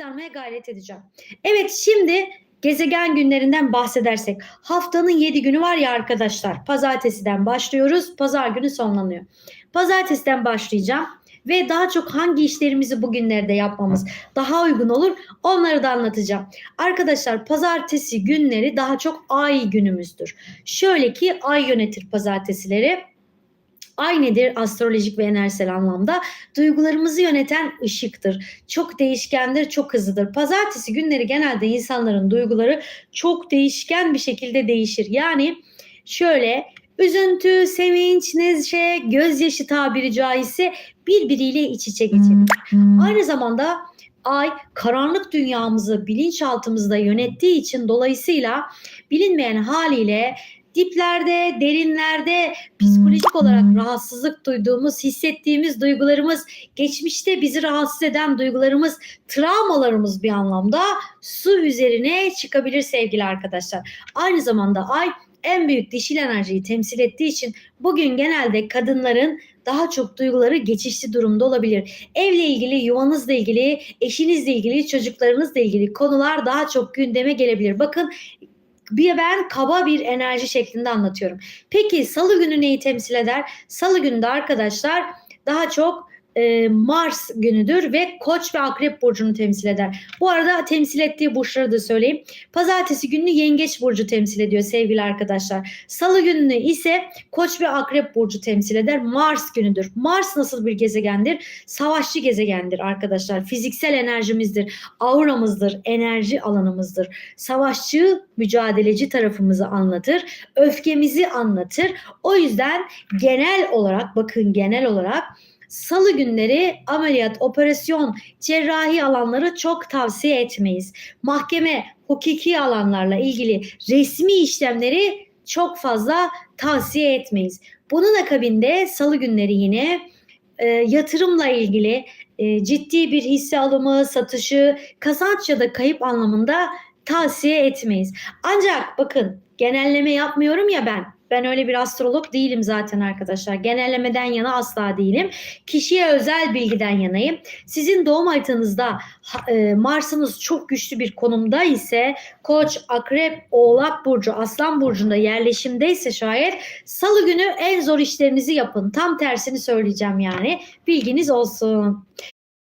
aktarmaya gayret edeceğim. Evet şimdi gezegen günlerinden bahsedersek haftanın 7 günü var ya arkadaşlar. Pazartesiden başlıyoruz. Pazar günü sonlanıyor. Pazartesiden başlayacağım ve daha çok hangi işlerimizi bugünlerde yapmamız daha uygun olur onları da anlatacağım. Arkadaşlar pazartesi günleri daha çok ay günümüzdür. Şöyle ki ay yönetir pazartesileri. Ay nedir astrolojik ve enerjisel anlamda? Duygularımızı yöneten ışıktır. Çok değişkendir, çok hızlıdır. Pazartesi günleri genelde insanların duyguları çok değişken bir şekilde değişir. Yani şöyle üzüntü, sevinç, neşe, gözyaşı tabiri caizse birbiriyle iç içe geçebilir. Aynı zamanda ay karanlık dünyamızı bilinçaltımızda yönettiği için dolayısıyla bilinmeyen haliyle diplerde, derinlerde psikolojik olarak rahatsızlık duyduğumuz, hissettiğimiz duygularımız, geçmişte bizi rahatsız eden duygularımız, travmalarımız bir anlamda su üzerine çıkabilir sevgili arkadaşlar. Aynı zamanda ay en büyük dişil enerjiyi temsil ettiği için bugün genelde kadınların daha çok duyguları geçişli durumda olabilir. Evle ilgili, yuvanızla ilgili, eşinizle ilgili, çocuklarınızla ilgili konular daha çok gündeme gelebilir. Bakın bir ben kaba bir enerji şeklinde anlatıyorum. Peki salı günü neyi temsil eder? Salı günü de arkadaşlar daha çok e, Mars günüdür ve Koç ve Akrep burcunu temsil eder. Bu arada temsil ettiği burçları da söyleyeyim. Pazartesi gününü Yengeç burcu temsil ediyor sevgili arkadaşlar. Salı gününü ise Koç ve Akrep burcu temsil eder. Mars günüdür. Mars nasıl bir gezegendir? Savaşçı gezegendir arkadaşlar. Fiziksel enerjimizdir, auramızdır, enerji alanımızdır. Savaşçı, mücadeleci tarafımızı anlatır, öfkemizi anlatır. O yüzden genel olarak bakın genel olarak Salı günleri ameliyat, operasyon, cerrahi alanları çok tavsiye etmeyiz. Mahkeme, hukuki alanlarla ilgili resmi işlemleri çok fazla tavsiye etmeyiz. Bunun akabinde salı günleri yine e, yatırımla ilgili e, ciddi bir hisse alımı, satışı, kazanç ya da kayıp anlamında tavsiye etmeyiz. Ancak bakın genelleme yapmıyorum ya ben. Ben öyle bir astrolog değilim zaten arkadaşlar. Genellemeden yana asla değilim. Kişiye özel bilgiden yanayım. Sizin doğum haritanızda ha- e, Mars'ınız çok güçlü bir konumda ise Koç, Akrep, Oğlak burcu, Aslan burcunda yerleşimdeyse şayet Salı günü en zor işlerinizi yapın. Tam tersini söyleyeceğim yani. Bilginiz olsun.